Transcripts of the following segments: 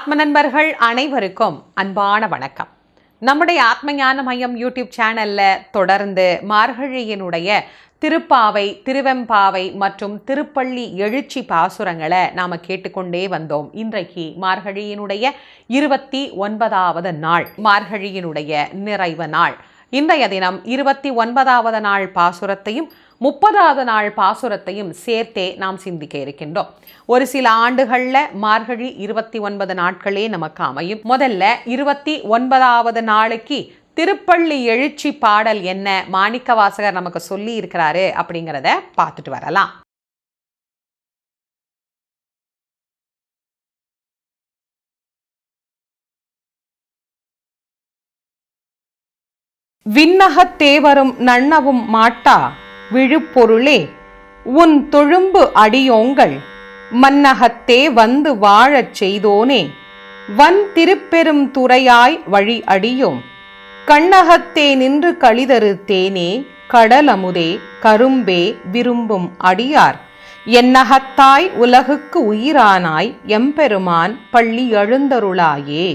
ஆத்ம நண்பர்கள் அனைவருக்கும் அன்பான வணக்கம். நம்முடைய ஆத்ம ஞான மையம் யூடியூப் சேனல்ல தொடர்ந்து மார்கழியினுடைய திருப்பாவை திருவெம்பாவை மற்றும் திருப்பள்ளி எழுச்சி பாசுரங்களை நாம கேட்டுக்கொண்டே வந்தோம். இன்றைக்கு மார்கழியினுடைய இருபத்தி ஒன்பதாவது நாள் மார்கழியினுடைய நிறைவு நாள். இன்றைய தினம் இருபத்தி ஒன்பதாவது நாள் பாசுரத்தையும் முப்பதாவது நாள் பாசுரத்தையும் சேர்த்தே நாம் சிந்திக்க இருக்கின்றோம். ஒரு சில ஆண்டுகளில் மார்கழி இருபத்தி ஒன்பது நாட்களே நமக்கு அமையும். முதல்ல இருபத்தி ஒன்பதாவது நாளைக்கு திருப்பள்ளி எழுச்சி பாடல் என்ன மாணிக்க வாசகர் நமக்கு சொல்லி இருக்கிறாரு அப்படிங்கிறத பார்த்துட்டு வரலாம். விண்ணகத்தேவரும் நன்னவும் மாட்டா? விழுப்பொருளே உன் தொழும்பு அடியோங்கள் மன்னகத்தே வந்து வாழச் செய்தோனே வன் திருப்பெரும் துறையாய் வழி அடியோம். கண்ணகத்தே நின்று கழிதரு தேனே கடலமுதே கரும்பே விரும்பும் அடியார். என்னகத்தாய் உலகுக்கு உயிரானாய் எம்பெருமான் பள்ளி எழுந்தருளாயே.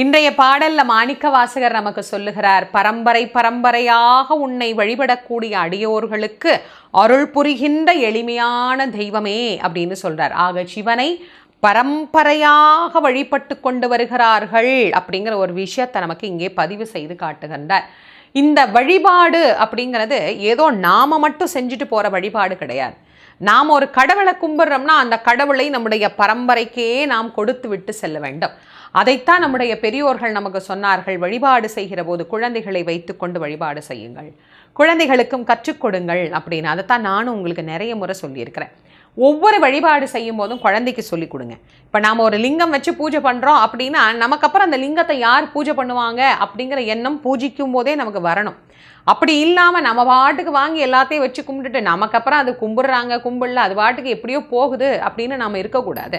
இன்றைய பாடல்ல மாணிக்க வாசகர் நமக்கு சொல்லுகிறார் பரம்பரை பரம்பரையாக உன்னை வழிபடக்கூடிய அடியோர்களுக்கு அருள் புரிகின்ற எளிமையான தெய்வமே அப்படின்னு சொல்றார். ஆக சிவனை பரம்பரையாக வழிபட்டு கொண்டு வருகிறார்கள் அப்படிங்கிற ஒரு விஷயத்தை நமக்கு இங்கே பதிவு செய்து காட்டுகின்றார். இந்த வழிபாடு அப்படிங்கிறது ஏதோ நாம மட்டும் செஞ்சுட்டு போற வழிபாடு கிடையாது. நாம் ஒரு கடவுளை கும்பிட்றோம்னா அந்த கடவுளை நம்முடைய பரம்பரைக்கே நாம் கொடுத்து விட்டு செல்ல வேண்டும். அதைத்தான் நம்முடைய பெரியோர்கள் நமக்கு சொன்னார்கள் வழிபாடு செய்கிற போது குழந்தைகளை வைத்துக்கொண்டு வழிபாடு செய்யுங்கள். குழந்தைகளுக்கும் கற்றுக் கொடுங்கள் அப்படின்னு. அதைத்தான் நானும் உங்களுக்கு நிறைய முறை சொல்லியிருக்கிறேன். ஒவ்வொரு வழிபாடு செய்யும் போதும் குழந்தைக்கு சொல்லிக் கொடுங்க. இப்போ நாம் ஒரு லிங்கம் வச்சு பூஜை பண்ணுறோம் அப்படின்னா நமக்கு அப்புறம் அந்த லிங்கத்தை யார் பூஜை பண்ணுவாங்க அப்படிங்கிற எண்ணம் பூஜிக்கும் போதே நமக்கு வரணும். அப்படி இல்லாமல் நம்ம பாட்டுக்கு வாங்கி எல்லாத்தையும் வச்சு கும்பிட்டுட்டு நமக்கு அப்புறம் அது கும்பிடுறாங்க கும்பிடல அது பாட்டுக்கு எப்படியோ போகுது அப்படின்னு நம்ம இருக்கக்கூடாது.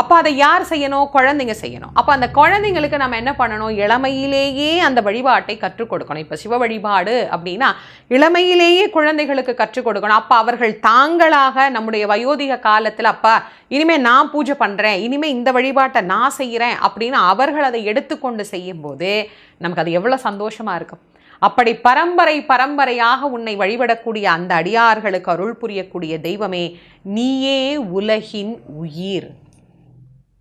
அப்போ அதை யார் செய்யணும்? குழந்தைங்க செய்யணும். அப்போ அந்த குழந்தைங்களுக்கு நம்ம என்ன பண்ணணும்? இளமையிலேயே அந்த வழிபாட்டை கற்றுக் கொடுக்கணும். இப்போ சிவ வழிபாடு அப்படின்னா இளமையிலேயே குழந்தைகளுக்கு கற்றுக் கொடுக்கணும். அப்போ அவர்கள் தாங்களாக நம்முடைய வயோதிக காலத்தில் அப்பா இனிமேல் நான் பூஜை பண்ணுறேன் இனிமேல் இந்த வழிபாட்டை நான் செய்கிறேன் அப்படின்னு அவர்கள் அதை எடுத்துக்கொண்டு செய்யும்போது நமக்கு அது எவ்வளோ சந்தோஷமாக இருக்கும். அப்படி பரம்பரை பரம்பரையாக உன்னை வழிபடக்கூடிய அந்த அடியார்களுக்கு அருள் புரியக்கூடிய தெய்வமே நீயே உலகின் உயிர்.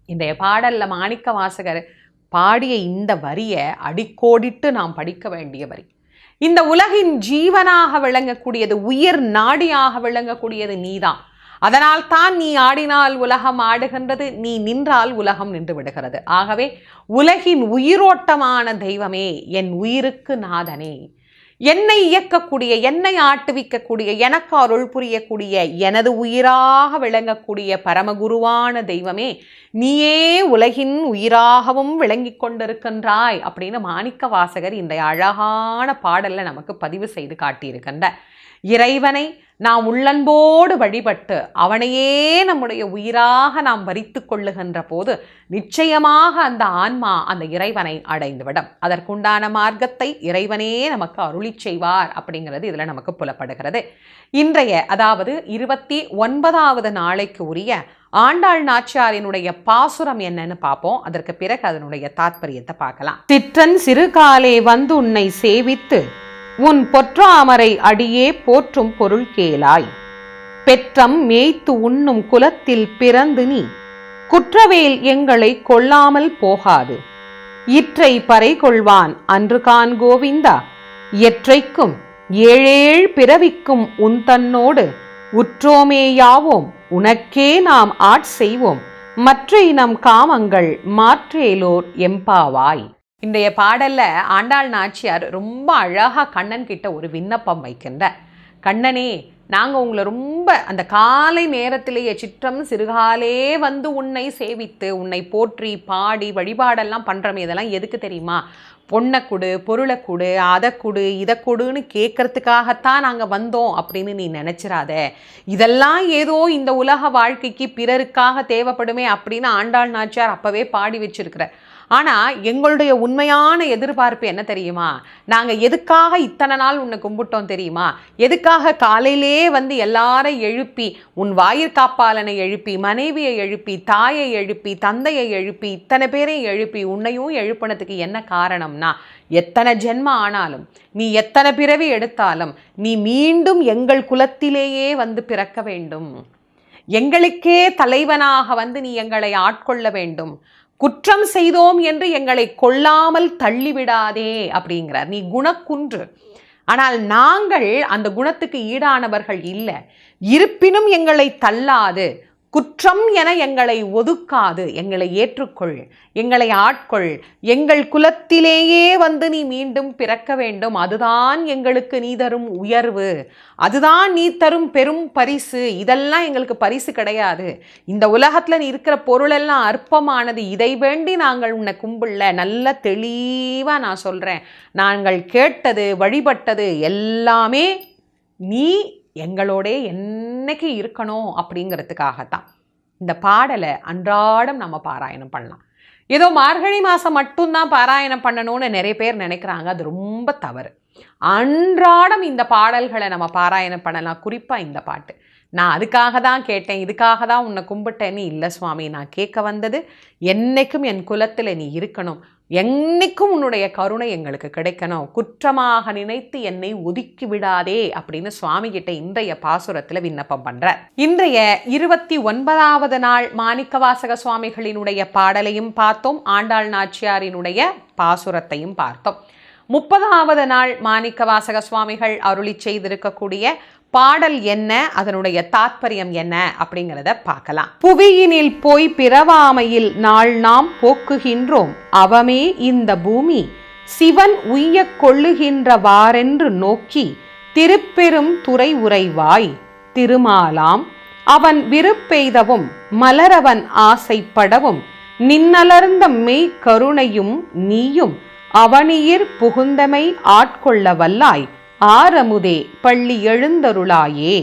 இன்றைய பாடலில் மாணிக்க வாசகர் பாடிய இந்த வரியை அடிக்கோடிட்டு நாம் படிக்க வேண்டிய வரி. இந்த உலகின் ஜீவனாக விளங்கக்கூடியது உயிர் நாடியாக விளங்கக்கூடியது நீதான். அதனால் தான் நீ ஆடினால் உலகம் ஆடுகின்றது நீ நின்றால் உலகம் நின்று விடுகிறது. ஆகவே உலகின் உயிரோட்டமான தெய்வமே என் உயிருக்கு நாதனே. என்னை இயக்கக்கூடிய என்னை ஆட்டுவிக்கக்கூடிய எனக்கு அருள் புரியக்கூடிய எனது உயிராக விளங்கக்கூடிய பரமகுருவான தெய்வமே நீயே உலகின் உயிராகவும் விளங்கி கொண்டிருக்கின்றாய் அப்படின்னு மாணிக்க வாசகர் இந்த அழகான பாடலில் நமக்கு பதிவு செய்து காட்டியிருக்கின்ற இறைவனை நாம் உள்ளன்போடு வழிபட்டு அவனையே நம்முடைய உயிராக நாம் வரித்து கொள்ளுகின்ற போது நிச்சயமாக அந்த ஆன்மா அந்த இறைவனை அடைந்துவிடும். அதற்குண்டான மார்க்கத்தை இறைவனே நமக்கு அருளி செய்வார் அப்படிங்கிறது இதில் நமக்கு புலப்படுகிறது. இன்றைய அதாவது இருபத்தி ஒன்பதாவது நாளைக்கு உரிய ஆண்டாள் நாச்சியாரினுடைய பாசுரம் என்னன்னு பார்ப்போம் அதற்கு பிறகு அதனுடைய தாத்பரியத்தை பார்க்கலாம். திட்டன் சிறுகாலே வந்து உன்னை சேவித்து உன் பொற்றாமரை அடியே போற்றும் பொருள் கேளாய். பெற்றம் மேய்த்து உண்ணும் குலத்தில் பிறந்து நீ. குற்றவேல் எங்களை கொள்ளாமல் போகாது. இற்றை பறை கொள்வான் அன்று கான் கோவிந்தா. எற்றைக்கும் ஏழேழ் பிறவிக்கும் உன் தன்னோடு உற்றோமேயாவோம் உனக்கே நாம் ஆட் செய்வோம். மற்ற நம் காமங்கள் மாற்றேலோர் எம்பாவாய். இன்றைய பாடல்ல ஆண்டாள் நாச்சியார் ரொம்ப அழகா கண்ணன் கிட்ட ஒரு விண்ணப்பம் வைக்கின்ற கண்ணனே நாங்கள் உங்களை ரொம்ப அந்த காலை நேரத்திலேயே சிற்றம் சிறுகாலே வந்து உன்னை சேவித்து உன்னை போற்றி பாடி வழிபாடெல்லாம் பண்ணுறோமே இதெல்லாம் எதுக்கு தெரியுமா? பொண்ணை கொடு பொருளை கொடு அதை கொடு இதை கொடுன்னு கேட்கறதுக்காகத்தான் நாங்கள் வந்தோம் அப்படின்னு நீ நினச்சிடாத இதெல்லாம் ஏதோ இந்த உலக வாழ்க்கைக்கு பிறருக்காக தேவைப்படுமே அப்படின்னு ஆண்டாள் நாச்சியார் அப்போவே பாடி வச்சிருக்கிற ஆனால் எங்களுடைய உண்மையான எதிர்பார்ப்பு என்ன தெரியுமா? நாங்கள் எதுக்காக இத்தனை நாள் உன்னை கும்பிட்டோம் தெரியுமா? எதுக்காக காலையிலே வந்து எல்லாரும் எழுப்பி உன் வாயிற்காப்பாளனை எழுப்பி மனைவியை எழுப்பி தாயை எழுப்பி தந்தையை எழுப்பி இத்தனை பேரையும் எழுப்பி உன்னையும் எழுப்பினதுக்கு என்ன காரணம்னா எத்தனை ஜென்ம ஆனாலும் நீ எத்தனை பிறவி எடுத்தாலும் நீ மீண்டும் எங்கள் குலத்திலேயே வந்து பிறக்க வேண்டும். எங்களுக்கே தலைவனாக வந்து நீ எங்களை ஆட்கொள்ள வேண்டும். குற்றம் செய்தோம் என்று எங்களை கொல்லாமல் தள்ளிவிடாதே அப்படிங்கிறார். நீ குணக்குன்று. ஆனால் நாங்கள் அந்த குணத்துக்கு ஈடானவர்கள் இல்லை. இருப்பினும் எங்களை தள்ளாது. குற்றம் என எங்களை ஒதுக்காது எங்களை ஏற்றுக்கொள் எங்களை ஆட்கொள். எங்கள் குலத்திலேயே வந்து நீ மீண்டும் பிறக்க வேண்டும். அதுதான் எங்களுக்கு நீ தரும் உயர்வு. அதுதான் நீ தரும் பெரும் பரிசு. இதெல்லாம் எங்களுக்கு பரிசு கிடையாது. இந்த உலகத்தில் நீ இருக்கிற பொருளெல்லாம் அற்பமானது. இதை வேண்டி நாங்கள் உன்னை கும்பிடல. நல்ல தெளிவாக நான் சொல்கிறேன் நாங்கள் கேட்டது வழிபட்டது எல்லாமே நீ எங்களோடே என்னைக்கு இருக்கணும் அப்படிங்கிறதுக்காகத்தான். இந்த பாடலை அன்றாடம் நம்ம பாராயணம் பண்ணலாம். ஏதோ மார்கழி மாதம் மட்டும்தான் பாராயணம் பண்ணணும்னு நிறைய பேர் நினைக்கிறாங்க. அது ரொம்ப தவறு. அன்றாடம் இந்த பாடல்களை நம்ம பாராயணம் பண்ணலாம். குறிப்பாக இந்த பாட்டு. நான் அதுக்காக தான் கேட்டேன் இதுக்காக தான் உன்னை கும்பிட்டேன்னு இல்லை சுவாமி நான் கேட்க வந்தது என்னைக்கும் என் குலத்தில் நீ இருக்கணும். என்னைக்கும் உன்னுடைய கருணை எங்களுக்கு கிடைக்கணும். குற்றமாக நினைத்து என்னை ஒதுக்கி விடாதே அப்படின்னு சுவாமி கிட்ட இன்றைய பாசுரத்தில் விண்ணப்பம் பண்றார். இன்றைய இருபத்தி ஒன்பதாவது நாள் மாணிக்கவாசக சுவாமிகளினுடைய பாடலையும் பார்த்தோம். ஆண்டாள் நாச்சியாரினுடைய பாசுரத்தையும் பார்த்தோம். முப்பதாவது நாள் மாணிக்கவாசக சுவாமிகள் அருளி செய்திருக்கக்கூடிய பாடல் என்ன? அதனுடைய தாத்பரியம் என்ன? அப்படிங்கிறத பார்க்கலாம். புவியினில் போய் பிறவாமையில் நாள் நாம் போக்குகின்றோம். அவமே இந்த பூமி. சிவன் உய்ய கொள்ளுகின்றவாறென்று நோக்கி திருப்பெரும் துறை உரைவாய் திருமாலாம் அவன் விருப்பெய்தவும் மலரவன் ஆசைப்படவும் நின்னலர்ந்த மெய் கருணையும் நீயும் அவனியிர் புகுந்தமை ஆட்கொள்ள வல்லாய் ஆரமுதே பள்ளி எழுந்தருளாயே.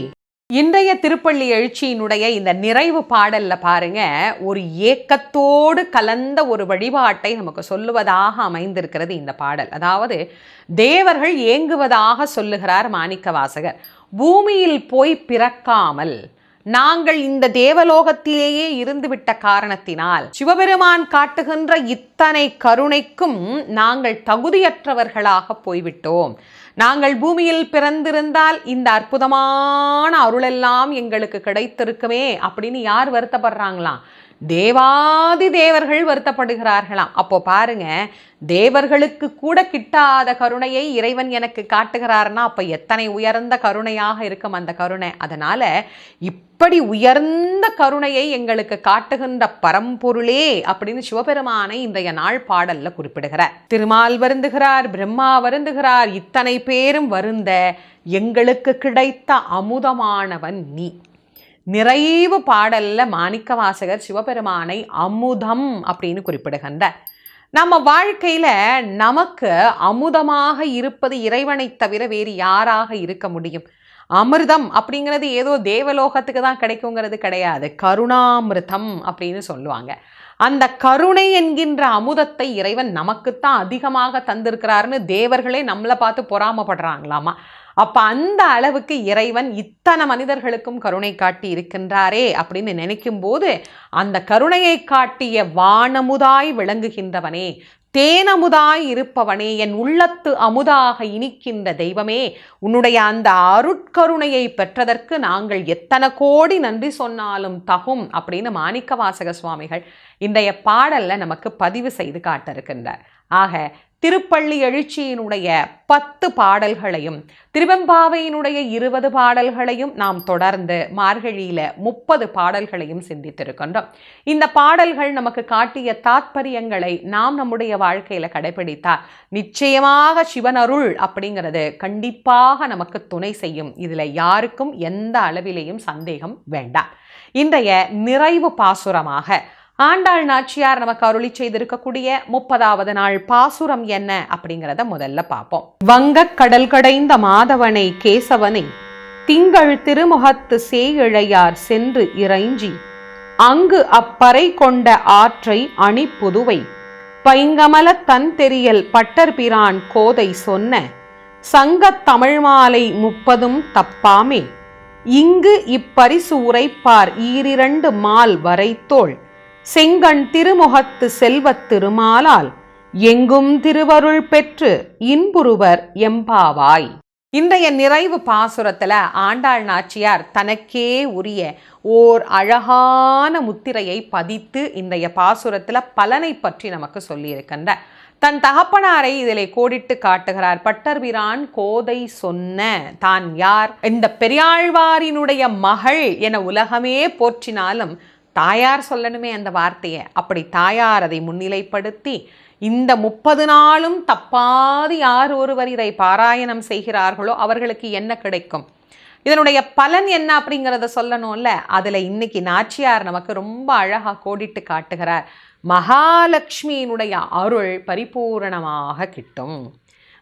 இன்றைய திருப்பள்ளி எழுச்சியினுடைய இந்த நிறைவு பாடல்ல பாருங்க ஒரு ஏக்கத்தோடு கலந்த ஒரு வழிபாட்டை நமக்கு சொல்லுவதாக அமைந்திருக்கிறது இந்த பாடல். அதாவது தேவர்கள் ஏங்குவதாக சொல்லுகிறார் மாணிக்க வாசகர் பூமியில் போய் பிறக்காமல் நாங்கள் இந்த தேவலோகத்திலேயே இருந்துவிட்ட காரணத்தினால் சிவபெருமான் காட்டுகின்ற இத்தனை கருணைக்கும் நாங்கள் தகுதியற்றவர்களாக போய்விட்டோம். நாங்கள் பூமியில் பிறந்திருந்தால் இந்த அற்புதமான அருளெல்லாம் எங்களுக்கு கிடைத்திருக்குமே அப்படின்னு யார் வருத்தப்படுறாங்களாம்? தேவாதி தேவர்கள் வருத்தப்படுகிறார்களாம். அப்போ பாருங்க தேவர்களுக்கு கூட கிட்டாத கருணையை இறைவன் எனக்கு காட்டுகிறார்னா அப்போ எத்தனை உயர்ந்த கருணையாக இருக்கும் அந்த கருணை. அதனால இப்படி உயர்ந்த கருணையை எங்களுக்கு காட்டுகின்ற பரம்பொருளே அப்படின்னு சிவபெருமானை இன்றைய நாள் பாடல்ல குறிப்பிடுகிறார். திருமால் வருந்துகிறார் பிரம்மா வருந்துகிறார் இத்தனை பேரும் வருந்த எங்களுக்கு கிடைத்த அமுதமானவன் நீ. நிறைவு பாடல்ல மாணிக்க வாசகர் சிவபெருமானை அமுதம் அப்படின்னு குறிப்பிடுகின்றார். நம்ம வாழ்க்கையில நமக்கு அமுதமாக இருப்பது இறைவனை தவிர வேறு யாராக இருக்க முடியும்? அமிர்தம் அப்படிங்கிறது ஏதோ தேவலோகத்துக்கு தான் கிடைக்குங்கிறது கிடையாது. கருணாமிர்தம் அப்படின்னு சொல்லுவாங்க. அந்த கருணை என்கின்ற அமுதத்தை இறைவன் நமக்குத்தான் அதிகமாக தந்திருக்கிறாருன்னு தேவர்களே நம்மளை பார்த்து பொறாமப்படுறாங்களாமா? அப்போ அந்த அளவுக்கு இறைவன் இத்தனை மனிதர்களுக்கும் கருணை காட்டி இருக்கின்றாரே அப்படின்னு நினைக்கும் போது அந்த கருணையை காட்டிய வானமுதாய் விளங்குகின்றவனே தேனமுதாய் இருப்பவனே என் உள்ளத்து அமுதாக இனிக்கின்ற தெய்வமே உன்னுடைய அந்த அருட்கருணையை பெற்றதற்கு நாங்கள் எத்தனை கோடி நன்றி சொன்னாலும் தகும் அப்படின்னு மாணிக்க வாசக சுவாமிகள் இன்றைய பாடலில் நமக்கு பதிவு செய்து காட்டிருக்கின்றார். ஆக திருப்பள்ளி எழுச்சியினுடைய பத்து பாடல்களையும் திருவெம்பாவையினுடைய இருபது பாடல்களையும் நாம் தொடர்ந்து மார்கழியில முப்பது பாடல்களையும் சிந்தித்திருக்கின்றோம். இந்த பாடல்கள் நமக்கு காட்டிய தாத்பரியங்களை நாம் நம்முடைய வாழ்க்கையில கடைபிடித்தால் நிச்சயமாக சிவனருள் அப்படிங்கிறது கண்டிப்பாக நமக்கு துணை செய்யும். இதுல யாருக்கும் எந்த அளவிலேயும் சந்தேகம் வேண்டாம். இன்றைய நிறைவு பாசுரமாக ஆண்டாள் நாச்சியார் நமக்கு அருளி செய்திருக்கக்கூடிய முப்பதாவது நாள் பாசுரம் என்ன அப்படிங்கிறத முதல்ல பார்ப்போம். வங்கக் கடல் கடைந்த மாதவனை கேசவனை திங்கள் திருமுகத்து சேயிழையார் சென்று இறைஞ்சி அங்கு அப்பறை கொண்ட ஆற்றை அணி புதுவை பைங்கமல தன் தெரியல் பட்டர்பிரான் கோதை சொன்ன சங்கத் தமிழ் மாலை முப்பதும் தப்பாமே இங்கு இப்பரிசு உரைப்பார் ஈரிரண்டு மால் வரைத்தோள் செங்கண் திருமுகத்து செல்வத் திருமாலால் எங்கும் திருவருள் பெற்று இன்புருவர் எம்பாவாய். இன்றைய நிறைவு பாசுரத்துல ஆண்டாள் நாச்சியார் தனக்கே உரிய ஓர் அழகான முத்திரையை பதித்து இன்றைய பாசுரத்துல பலனை பற்றி நமக்கு சொல்லியிருக்கின்ற தன் தகப்பனாரை இதிலே கோடிட்டு காட்டுகிறார். பட்டர்பிரான் கோதை சொன்ன தான் யார்? இந்த பெரியாழ்வாரினுடைய மகள் என உலகமே போற்றினாலும் தாயார் சொல்லணுமே அந்த வார்த்தையை. அப்படி தாயார் அதை முன்னிலைப்படுத்தி இந்த முப்பது நாளும் தப்பாது யார் ஒருவர் இதை பாராயணம் செய்கிறார்களோ அவர்களுக்கு என்ன கிடைக்கும்? இதனுடைய பலன் என்ன அப்படிங்கிறத சொல்லணும்ல. அதில் இன்னைக்கு நாச்சியார் நமக்கு ரொம்ப அழகாக கோடிட்டு காட்டுகிறார். மகாலட்சுமியினுடைய அருள் பரிபூரணமாக கிட்டும்.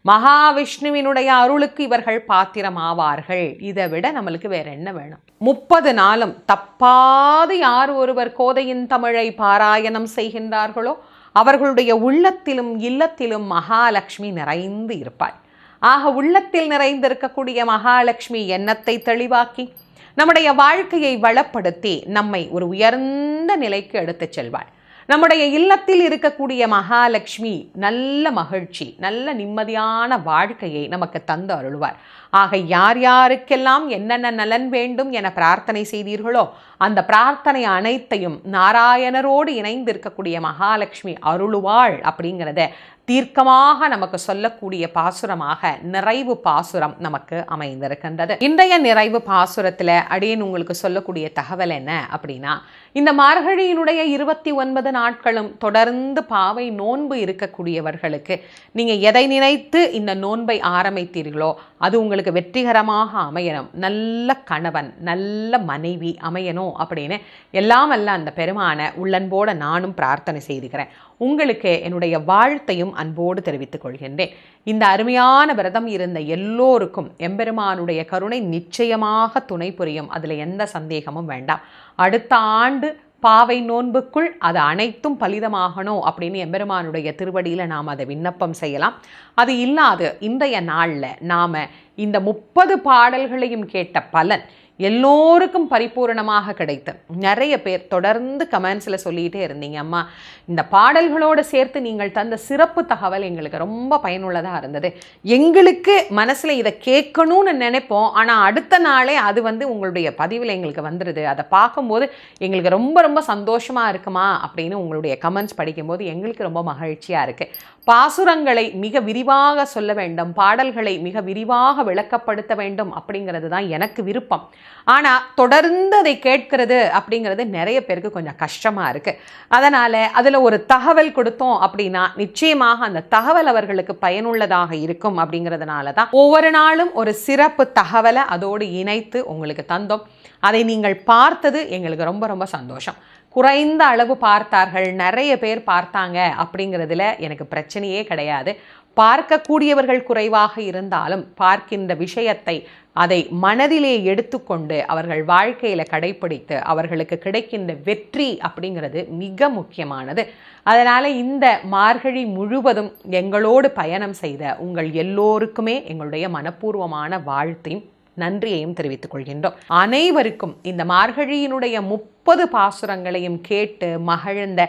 மகாவிஷ்ணுவினுடைய அருளுக்கு இவர்கள் பாத்திரமாவார்கள். இதை விட நம்மளுக்கு வேற என்ன வேணும்? முப்பது நாளும் தப்பாது யார் ஒருவர் கோதையின் தமிழை பாராயணம் செய்கின்றார்களோ அவர்களுடைய உள்ளத்திலும் இல்லத்திலும் மகாலட்சுமி நிறைந்து இருப்பாள். ஆக உள்ளத்தில் நிறைந்திருக்கக்கூடிய மகாலட்சுமி எண்ணத்தை தெளிவாக்கி நம்முடைய வாழ்க்கையை வளப்படுத்தி நம்மை ஒரு உயர்ந்த நிலைக்கு எடுத்துச் செல்வாள். நம்முடைய இல்லத்தில் இருக்கக்கூடிய மகாலட்சுமி நல்ல மகிழ்ச்சி நல்ல நிம்மதியான வாழ்க்கையை நமக்கு தந்து அருள்வார். ஆக யார் யாருக்கெல்லாம் என்னென்ன நலன் வேண்டும் என பிரார்த்தனை செய்தீர்களோ அந்த பிரார்த்தனை அனைத்தையும் நாராயணரோடு இணைந்து இருக்கக்கூடிய மகாலட்சுமி அருளுவாள் அப்படிங்கிறத தீர்க்கமாக நமக்கு சொல்லக்கூடிய பாசுரமாக நிறைவு பாசுரம் நமக்கு அமைந்திருக்கின்றது. இன்றைய நிறைவு பாசுரத்தில் அடியன் உங்களுக்கு சொல்லக்கூடிய தகவல் என்ன அப்படின்னா இந்த மார்கழியினுடைய இருபத்தி ஒன்பது நாட்களும் தொடர்ந்து பாவை நோன்பு இருக்கக்கூடியவர்களுக்கு நீங்கள் எதை நினைத்து இந்த நோன்பை ஆரம்பித்தீர்களோ அது உங்களுக்கு வெற்றிகரமாக அமையணும். நல்ல கணவன் நல்ல மனைவி அமையணும் அப்படின்னு எல்லாம் அல்ல அந்த பெருமான உள்ளன்போடு நானும் பிரார்த்தனை செய்துக்கிறேன். உங்களுக்கு என்னுடைய வாழ்த்தையும் அன்போடு தெரிவித்துக் கொள்கின்றேன். இந்த அருமையான விரதம் இருந்த எல்லோருக்கும் எம்பெருமானுடைய கருணை நிச்சயமாக துணை புரியும். அதில் எந்த சந்தேகமும் வேண்டாம். அடுத்த ஆண்டு பாவை நோன்புக்குள் அது அனைத்தும் பலிதமாகணும் அப்படின்னு எம்பெருமானுடைய திருவடியில் நாம் அதை விண்ணப்பம் செய்யலாம். அது இல்லாது இன்றைய நாளில் நாம் இந்த முப்பது பாடல்களையும் கேட்ட பலன் எல்லோருக்கும் பரிபூரணமாக கிடைத்து. நிறைய பேர் தொடர்ந்து கமெண்ட்ஸில் சொல்லிகிட்டே இருந்தீங்க அம்மா இந்த பாடல்களோடு சேர்த்து நீங்கள் தந்த சிறப்பு தகவல் எங்களுக்கு ரொம்ப பயனுள்ளதாக இருந்தது. எங்களுக்கு மனசில் இதை கேட்கணும்னு நினைப்போம் ஆனால் அடுத்த நாளே அது வந்து உங்களுடைய பதிவில் எங்களுக்கு வந்துடுது அதை பார்க்கும்போது எங்களுக்கு ரொம்ப ரொம்ப சந்தோஷமாக இருக்குமா? அப்படின்னு உங்களுடைய கமெண்ட்ஸ் படிக்கும்போது எங்களுக்கு ரொம்ப மகிழ்ச்சியாக இருக்குது பாசுரங்களை மிக விரிவாக சொல்ல வேண்டும் பாடல்களை மிக விரிவாக விளக்கப்படுத்த வேண்டும் அப்படிங்கிறது தான் எனக்கு விருப்பம். ஆனால் தொடர்ந்து அதை கேட்கறது அப்படிங்கிறது நிறைய பேருக்கு கொஞ்சம் கஷ்டமாக இருக்குது அதனால் அதில் ஒரு தகவல் கொடுத்தோம் அப்படின்னா நிச்சயமாக அந்த தகவல் அவர்களுக்கு பயனுள்ளதாக இருக்கும் அப்படிங்கிறதுனால தான் ஒவ்வொரு நாளும் ஒரு சிறப்பு தகவலை அதோடு இணைத்து உங்களுக்கு தந்தோம். அதை நீங்கள் பார்த்தது எங்களுக்கு ரொம்ப ரொம்ப சந்தோஷம். குறைந்த அளவு பார்த்தார்கள் நிறைய பேர் பார்த்தாங்க அப்படிங்கிறதுல எனக்கு பிரச்சனையே கிடையாது. பார்க்கக்கூடியவர்கள் குறைவாக இருந்தாலும் பார்க்கின்ற விஷயத்தை அதை மனதிலே எடுத்துக்கொண்டு அவர்கள் வாழ்க்கையில் கடைபிடித்து அவர்களுக்கு கிடைக்கின்ற வெற்றி அப்படிங்கிறது மிக முக்கியமானது. அதனால் இந்த மார்கழி முழுவதும் எங்களோடு பயணம் செய்த உங்கள் எல்லோருக்குமே எங்களுடைய மனப்பூர்வமான வாழ்த்தையும் நன்றியையும் தெரிவித்துக் கொள்கின்றோம். அனைவருக்கும் இந்த மார்கழியினுடைய முப்பது பாசுரங்களையும் கேட்டு மகிழ்ந்த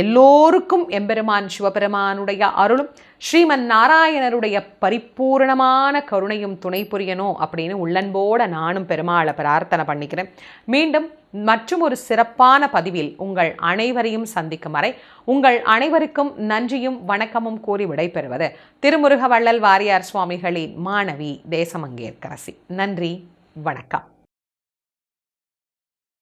எல்லோருக்கும் எம்பெருமான் சிவபெருமானுடைய அருளும் ஸ்ரீமன் நாராயணருடைய பரிபூர்ணமான கருணையும் துணை புரியணும் அப்படின்னு உள்ளன்போட நானும் பெருமாளை பிரார்த்தனை பண்ணிக்கிறேன். மீண்டும் மற்றும் ஒரு சிறப்பான பதிவில் உங்கள் அனைவரையும் சந்திக்கும் வரை உங்கள் அனைவருக்கும் நன்றியும் வணக்கமும் கூறி விடைபெறுவது திருமுருக வள்ளல் வாரியார் சுவாமிகளின் மாணவி தேசமங்கேற்கரசி. நன்றி வணக்கம்.